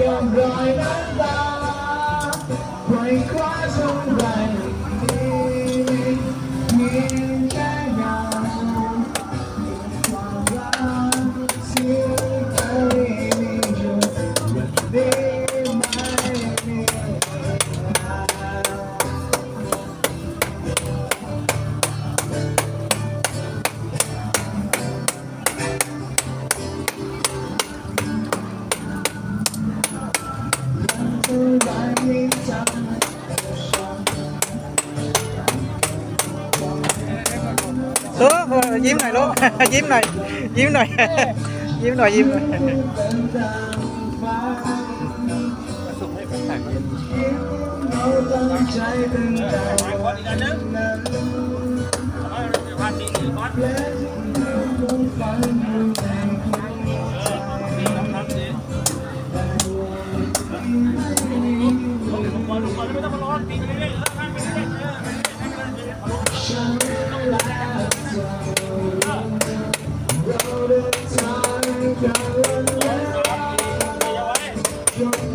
ย้อนรอยน้ำตาไม่คว้าชมไรนี้ ตัวยิ้มหน่อยลูกยิ้มหน่อย ยิ้มหน่อย ยิ้มหน่อยยิ้มหน่อยส่งให้แฟนๆนี่ Don't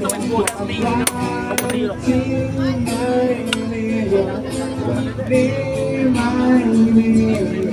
ไม่มีอะไร